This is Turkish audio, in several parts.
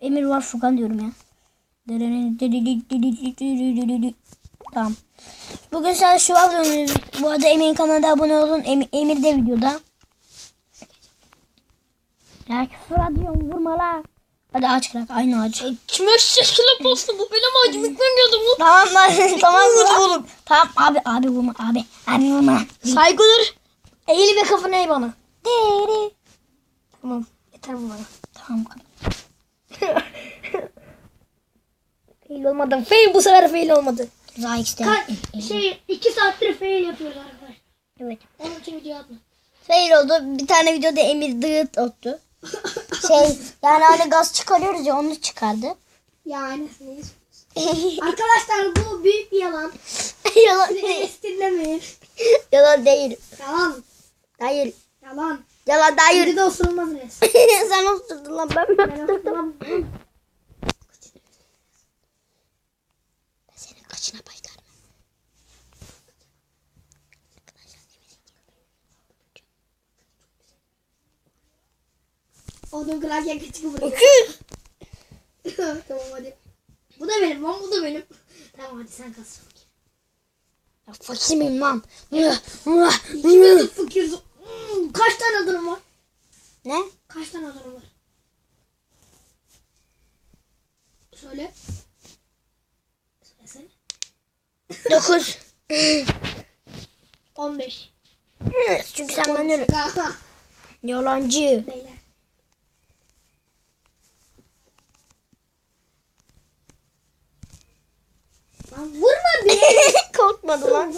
Emir var Furkan diyorum ya. Tamam. Bugün sadece şu videomuz. Bu arada Emir'in kanalına abone olun. Emir, Emir de videoda. Ya küfür atıyorum vurma la. Hadi ağaç kırak aynı ağaç. Kime şekilde bastı bu benim acımı bilmiyordum bu. Tamam lan tamam vurma oğlum. Tamam abi abi vurma abi. Abi vurma. Saygıdır. Eğil ve kafanı eğ bana. Deri. Tamam. Yeter bu bana. Tamam Fail olmadı. Fail bu sefer fail olmadı. İşte. şey iki saattir fail yapıyoruz arkadaşlar. Evet. Onun için video atma. Fail oldu. Bir tane videoda Emir dıt ottu. Şey yani hani gaz çıkarıyoruz ya onu çıkardı. Yani. Arkadaşlar bu büyük bir yalan. Yalan değil. estirlemeyin. Yalan değil. Yalan. Hayır. Yalan. Yalan değil. Evde de osurulmaz res. Sen osturdun lan ben Ben osturdum? osurmam. Ben senin kaçına baylarım. Onu kırarken küçük bırak. Öküz. tamam hadi. Bu da benim lan bu da benim. Tamam hadi sen kalsın. Ya fakir miyim lan? ne? Fakiriz. Hmm, Kaç tane adın var? Kaç tane adın var? Söyle. Söylesene. Dokuz. 15. Çünkü sen benden yalancı. Beyler. Lan vurma beni. Korkmadı lan.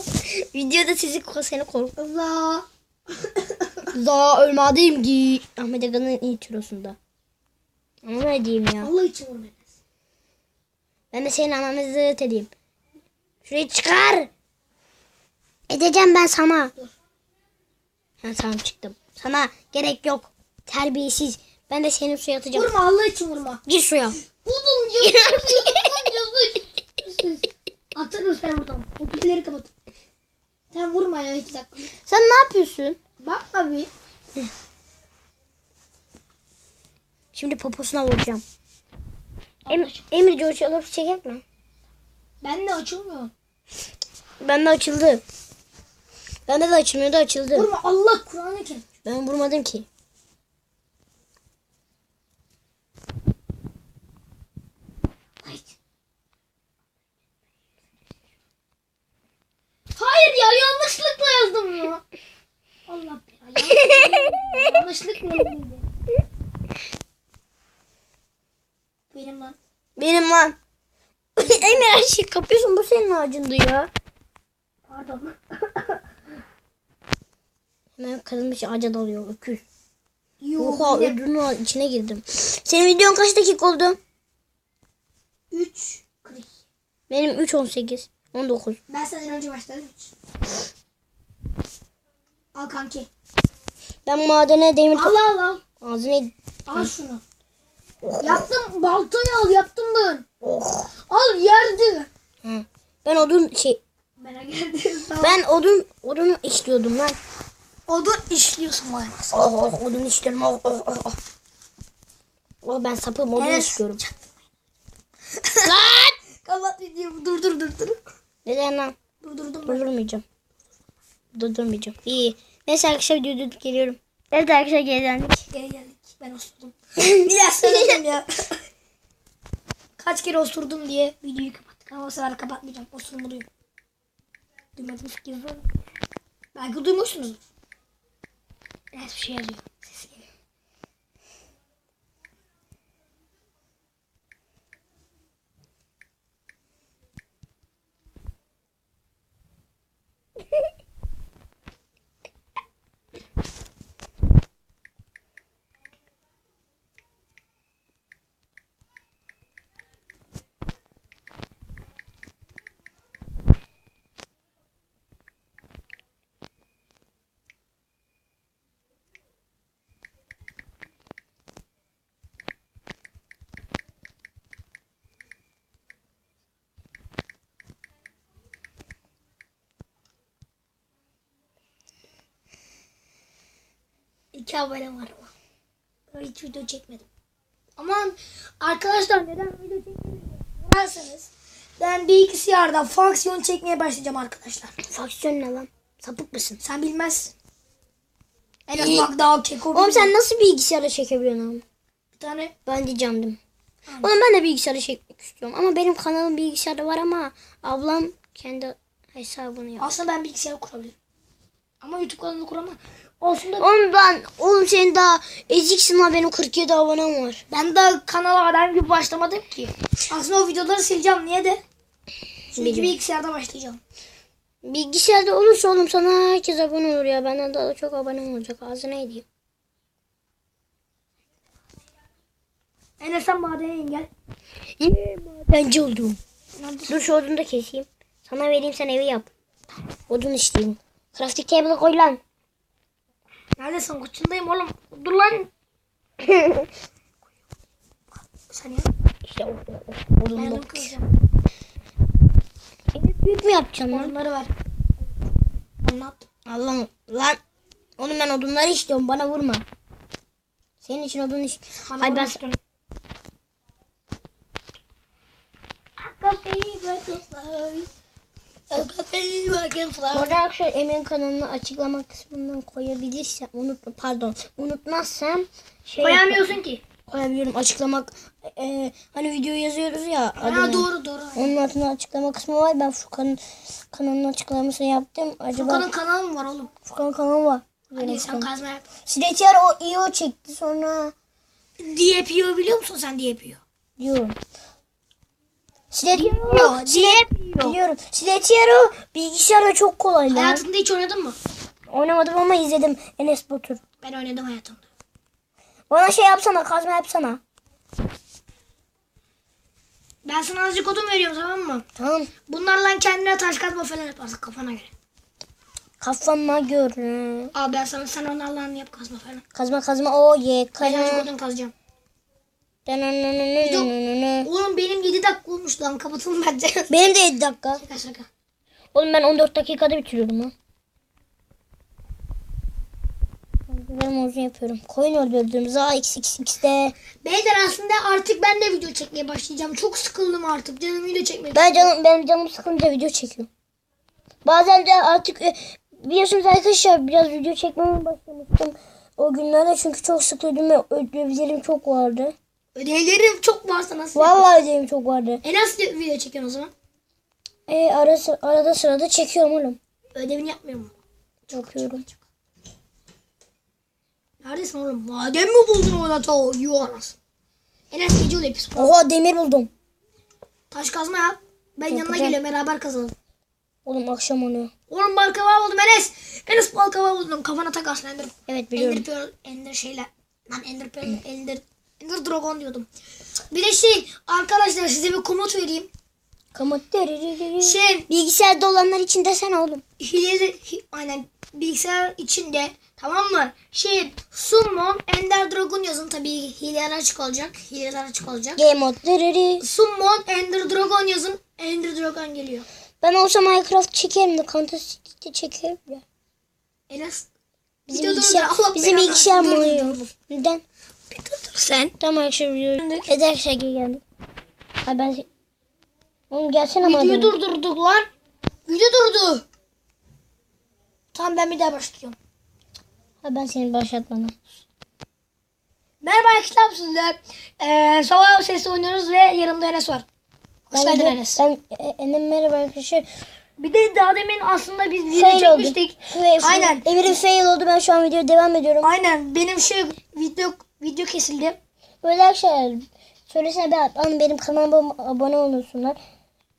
Videoda sizi seni kork. Allah. Daha ölmedim ki. Ahmet Aga'nın iyi tirosunda. Ama ne diyeyim ya. Allah için vurma. Ben de senin ananı zırt edeyim. Şurayı çıkar. Edeceğim ben sana. Dur. Ha tamam çıktım. Sana gerek yok. Terbiyesiz. Ben de senin suya atacağım. Vurma Allah için vurma. Gir suya. Buldum yazık yazık yazık. Atarım sen buradan. O pilleri kapat. Sen vurma ya iki dakika. Sen ne yapıyorsun? Bak abi. Şimdi poposuna vuracağım. Em Emir George alıp çekecek mi? Ben de açılmıyor. Bende açıldı. Bende de açılmıyordu açıldı. Vurma Allah Kur'an'ı kes. Ben vurmadım ki. Hayır. Hayır ya yanlışlıkla yazdım ya. Allah ya. Yanlışlıkla yazdım. Benim lan. Benim lan. Emir her şeyi kapıyorsun bu senin ağacındı ya. Pardon. Hemen şey ağaca dalıyor öküz. Yok. Oha ödünün içine girdim. Senin videon kaç dakika oldu? 3 klik. Benim 3 18 19. Ben senden önce başladım. Al kanki. Ben madene demir Al al al. ağzına Al şunu. Yaptım baltayı al yaptım ben. oh. Al yerdi. Hı. Ben odun şey Merak ettim. ben odun odunu istiyordum lan. Odun işliyorsun bana. Oh, oh odun istiyorum. Oh, oh, oh, oh. Ben sapım odun Evet. istiyorum. Kapat videomu. Dur dur dur dur. Neden lan? Durdurdum ben. Durdurmayacağım. Durdurmayacağım. İyi. Neyse arkadaşlar durdurup geliyorum. Evet arkadaşlar geri geldik. Geri geldik. Ben osurdum. bir daha söyledim ya. Kaç kere osurdum diye videoyu kapattık. Ama o sefer kapatmayacağım. Osurma duyun. Duymadınız ki. Belki duymuşsunuz. Evet bir şey yazıyor. 2 abone var ama. Hiç video çekmedim. Aman arkadaşlar neden video çekmedim? Derseniz ben bilgisayarda fonksiyon çekmeye başlayacağım arkadaşlar. Fonksiyon ne lan? Sapık mısın? Sen bilmezsin. En az bak daha çek Oğlum sen nasıl bilgisayara çekebiliyorsun oğlum? Bir tane. Ben de candım. Aynen. Oğlum ben de bilgisayara çekmek istiyorum. Ama benim kanalım bilgisayarda var ama ablam kendi hesabını yaptı. Aslında ben bilgisayar kurabilirim. Ama YouTube kanalını kuramam. Olsun da Oğlum ben, oğlum senin daha eziksin lan benim 47 abonem var. ben daha kanala adam gibi başlamadım ki. Aslında o videoları sileceğim. Niye de? Çünkü bilgisayarda başlayacağım. Bilgisayarda olursa oğlum sana herkes abone olur ya. Benden daha çok abonem olacak. Ağzına edeyim. Enes sen madene engel. Bence oldum. Dur şu odunu da keseyim. Sana vereyim sen evi yap. Odun isteyeyim. Crafting table'a koy lan. Neredesin? Kuçundayım oğlum. Dur lan. Sen ya. İşte. Ben Odun onu bak. kıracağım. Evi büyük mü yapacaksın lan? Onları ver. Anlat. Allah'ım lan. Oğlum ben odunları istiyorum. Bana vurma. Senin için odun. Bana Hayır ben bırakın Kafayı bırakın Orada arkadaşlar Emin kanalını açıklama kısmından koyabilirsem unut pardon unutmazsam şey Koyamıyorsun ki. koyabiliyorum açıklamak e, hani video yazıyoruz ya Ha adını. doğru doğru. onun altında açıklama kısmı var ben Furkan'ın kanalının açıklamasını yaptım acaba Furkan'ın kanalı mı var oğlum? Furkan kanalı var Hadi sen kazma yap. Siletiyar o iyi o çekti sonra DPO biliyor musun sen DPO? diyorum Siletiyar Yo, o Silet biliyorum Siletiyar o bilgisayarda çok kolay lan Hayatında hiç oynadın mı? oynamadım ama izledim Enes Batur Ben oynadım hayatımda. bana şey yapsana kazma yapsana Ben sana azıcık odun veriyorum tamam mı? tamam Bunlarla kendine taş kazma falan yaparsın kafana göre. Kafama göre. Al ben sana sen onlarla yap kazma falan. Kazma kazma o ye. Ben azıcık odun kazacağım. Benim Oğlum benim 7 dakika olmuş lan kapatın bence. de 7 dakika. şaka şaka. Oğlum ben 14 dakikada bitiriyorum lan. Ben uzun yapıyorum. Koyun öldürdüm. Za x x x'de. Beyler aslında artık ben de video çekmeye başlayacağım. Çok sıkıldım artık. Canım video çekmek. Ben canım benim canım sıkınca video çekiyorum. Bazen de artık e, biliyorsunuz arkadaşlar biraz video çekmeye başlamıştım. O günlerde çünkü çok sıkıldım ve ödevlerim çok vardı. Ödevlerim çok varsa nasıl? Vallahi ödevim çok vardı. E nasıl video çekiyorsun o zaman? E, ara, arada sırada çekiyorum oğlum. Ödevini yapmıyor mu? Yapıyorum. Neredesin oğlum? Madem mi buldun orada ta yuh anasın. Enes gece oluyor pis. Oha demir buldum. Taş kazma yap. Ben yanına Yapacağım. geliyorum beraber kazalım. Oğlum akşam oluyor. Oğlum bal kabağı buldum Enes. Enes bal kabağı buldum. Kafana takarsın Ender. Evet biliyorum. Ender Pearl, Ender şeyler. Lan Ender Pearl, Ender, Ender Dragon diyordum. Bir de şey arkadaşlar size bir komut vereyim. Kamat Şey Bilgisayarda olanlar için desene oğlum. hileli, hi- aynen bilgisayar içinde tamam mı? Şey Summon Ender Dragon yazın tabii hileler açık olacak. Hileler açık olacak. Game mode. Summon Ender Dragon yazın. Ender Dragon geliyor. Ben olsa Minecraft çekerim de Counter Strike'de çekerim ya. Enes Bizim bilgisayar. Allah bizim bilgisayar mı. Neden? Bir dur sen. Tamam akşam biliyorum. Eder şaka geldik. Ay ben... Oğlum gelsene Videoyu madem. durdurduk lan. Video durdu. Tamam ben bir daha başlıyorum. Ha ben seni başlatmadım. Merhaba arkadaşlar. Ee, sabah sesli oynuyoruz ve yanımda Enes var. Hoş geldin Enes. ben e, Enem merhaba arkadaşlar. Bir de daha demin aslında biz video Fail oldu. çekmiştik. Fail- Aynen. Emir'in fail oldu. Ben şu an videoya devam ediyorum. Aynen benim şey video video kesildi. Böyle arkadaşlar söylesene be atlan benim kanalıma abone olursunlar.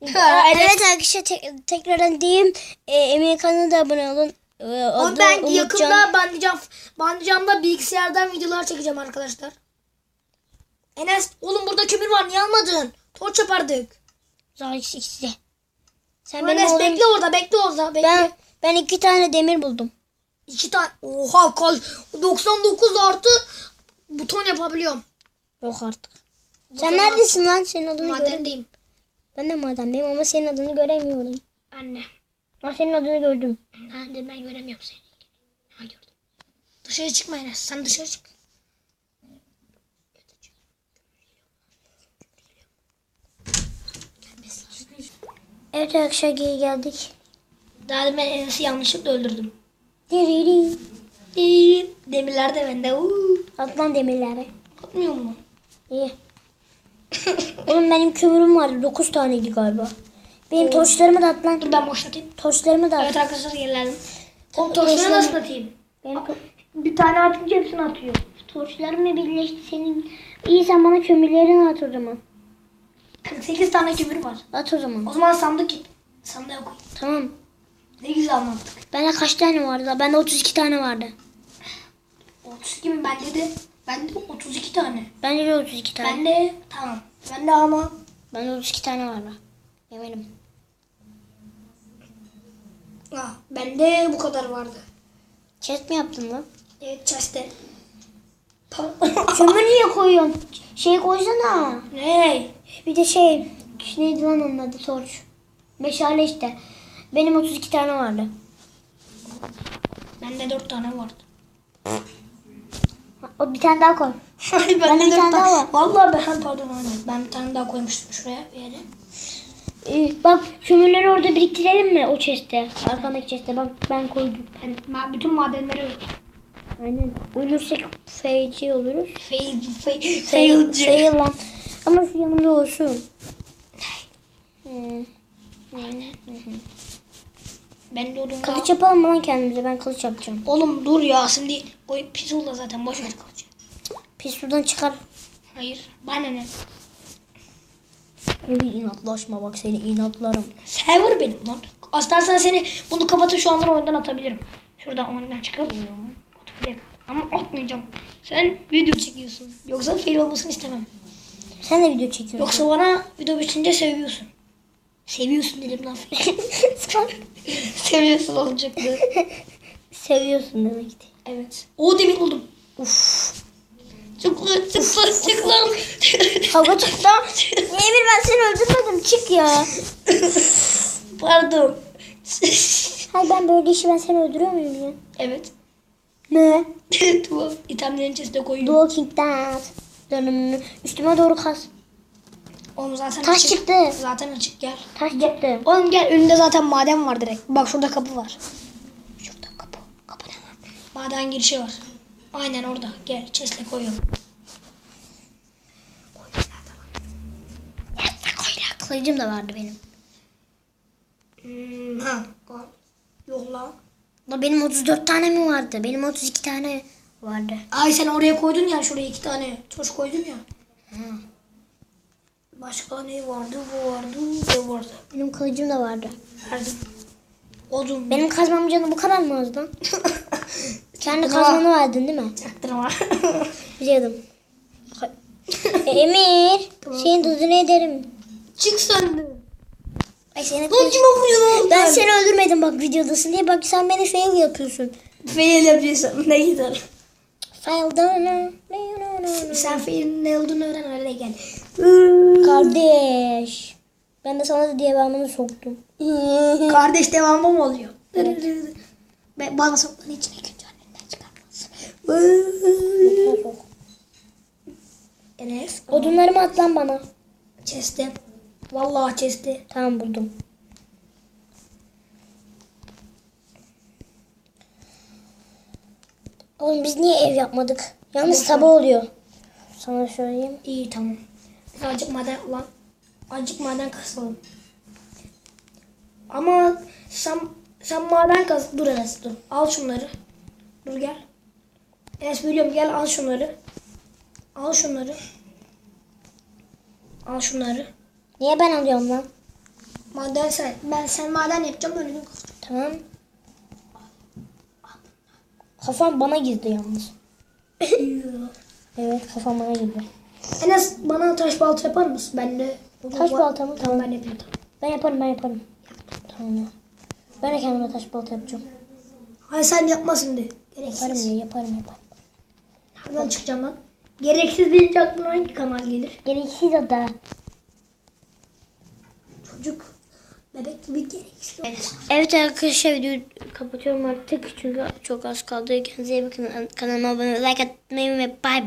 Evet. evet. arkadaşlar tek, tekrardan diyeyim. E, Emin kanalına da abone olun. E, Ama adı ben Umutcan. yakında bandicam bandicamda bilgisayardan videolar çekeceğim arkadaşlar. Enes oğlum burada kömür var niye almadın? Torç yapardık. Zahik ikisi. Sen benim Enes oğlum. bekle orada bekle orada bekle. Ben, ben iki tane demir buldum. İki tane. Oha kaç. 99 artı buton yapabiliyorum. Yok artık. Sen Buton neredesin lan? Senin adını göremiyorum. Madendeyim. Ben de madendeyim ama senin adını göremiyorum. Anne. Ben senin adını gördüm. Anne ben göremiyorum seni. Ha gördüm. Dışarı çıkma Enes. Sen dışarı çık. Evet arkadaşlar geri geldik. Daha demin Enes'i yanlışlıkla öldürdüm. Diriri. İyi. Demirler de bende. Uuu. Atlan demirlere. Atmıyor mu? İyi. Oğlum benim kömürüm vardı. 9 taneydi galiba. Benim torçlarımı da at lan. Dur ben boşaltayım. Torçlarımı da at. Evet arkadaşlar gerilerdim. Oğlum torçları nasıl atayım? Benim Bir tane atınca hepsini atıyor. torçlarımla birleşti senin. İyi sen bana kömürlerini at o zaman. 48 tane kömür var. At o zaman. O zaman sandık git. Sandığa koy. Tamam. Ne güzel anlattık. Bende kaç tane vardı? Bende 32 tane vardı. 32 mi? Bende de. Bende 32 tane. Bende de 32 tane. Bende tamam. Bende ama Bende 32 tane vardı. Eminim. ah, bende bu kadar vardı. Chest mi yaptın lan? Evet chest'te. Kömür niye koyuyorsun? Şey koysana. ne? Bir de şey, neydi lan onun adı torç. Meşale işte. Benim 32 tane vardı. Bende 4 tane vardı. O bir tane daha koy. Hayır Bende bir dört tane daha var. Vallahi ben pardon aynen. Ben bir tane daha koymuştum şuraya bir yere. Ee, bak kömürleri orada biriktirelim mi o chest'te? Arkandaki chest'te bak ben koydum. Ben ma- bütün madenleri. Aynen. Ölürsek feyci oluruz. Fail, Fail, failci. fail lan. Ama şu yanımda olsun. Hmm. Ben de odun Kılıç yapalım mı lan kendimize? Ben kılıç yapacağım. Oğlum dur ya şimdi o pis oldu zaten boş ver kılıcı. Pis sudan çıkar. Hayır. Bana ne? Öyle inatlaşma bak seni inatlarım. Server benim lan. Aslarsan seni bunu kapatıp şu anda oyundan atabilirim. Şuradan oyundan atabilirim. Ama atmayacağım. Sen video çekiyorsun. Yoksa fail olmasını istemem. Sen de video çekiyorsun. Yoksa bana video bitince seviyorsun. Seviyorsun dedim. Sen seviyorsun olacaktı. seviyorsun demekti. Evet. O demir buldum. Uf. Çık lan çık lan çık lan. Kavga çıktı. Emir ben seni öldürmedim. Çık ya. Pardon. Hayır ben böyle işi ben seni öldürüyor muyum ya? evet. Ne? Tamam. İtemlerin içerisine koyuyorum. Walking Dead. Üstüme doğru kas. Oğlum zaten Taş açık. çıktı. Zaten açık gel. Taş çıktı. Oğlum gel önünde zaten maden var direkt. Bak şurada kapı var. Şurada kapı. Kapı ne var? Maden girişi var. Aynen orada. Gel chest'le koyuyorum. Kılıcım da vardı benim. Hmm, ha. Yok lan. Da benim 34 tane mi vardı? Benim 32 tane vardı. Ay sen oraya koydun ya şuraya iki tane toş koydun ya. Başka ne vardı? Bu vardı. Bu vardı. Benim kılıcım da vardı. Verdim. Odun. Benim kazmam canı bu kadar mı az lan? Kendi kazmanı verdin değil mi? Çaktırma. Biliyordum. E, Emir, senin tuzunu ederim. Çık sen de. Ay seni Lan kime vuruyorsun? Ben seni öldürmedim bak videodasın diye bak sen beni fail yapıyorsun. Fail yapıyorsun. Ne gider? Fail done. Sen failin ne olduğunu öğren öyle gel. Kardeş. Ben de sana da diye ben soktum. Kardeş devamı mı oluyor? Ben bana soktuğun için ilk önce annenden çıkarmaz. Enes. Odunlarımı at lan bana. Chest'e. Vallahi chest'e. Tamam buldum. Oğlum biz niye ev yapmadık? Yalnız sabah oluyor. Sana söyleyeyim. İyi tamam. Biz azıcık maden ulan. Azıcık maden kasalım. Ama sen sen maden kaz. Dur Enes dur. Al şunları. Dur gel. Enes biliyorum gel al şunları. Al şunları. Al şunları. Niye ben alıyorum lan? Maden sen. Ben sen maden yapacağım önünü kazacağım. Tamam. Kafam bana girdi yalnız. Evet kafam bana girdi. Enes bana taş balta yapar mısın? Ben de. Taş balta mı? Tamam ben yapayım tamam. Ben yaparım ben yaparım. Tamam ya. Ben de kendime taş balta yapacağım. Hayır sen yapma şimdi. Yaparım Gereksiz. ya yaparım yaparım. Nereden çıkacağım lan? Gereksiz deyince aklına hangi kanal gelir? Gereksiz o da. Çocuk. Bebek gibi gereksiz. Evet arkadaşlar videoyu kapatıyorum artık çünkü çok az kaldı. Kendinize iyi bakın. Kanalıma abone olmayı, like atmayı ve bay bay.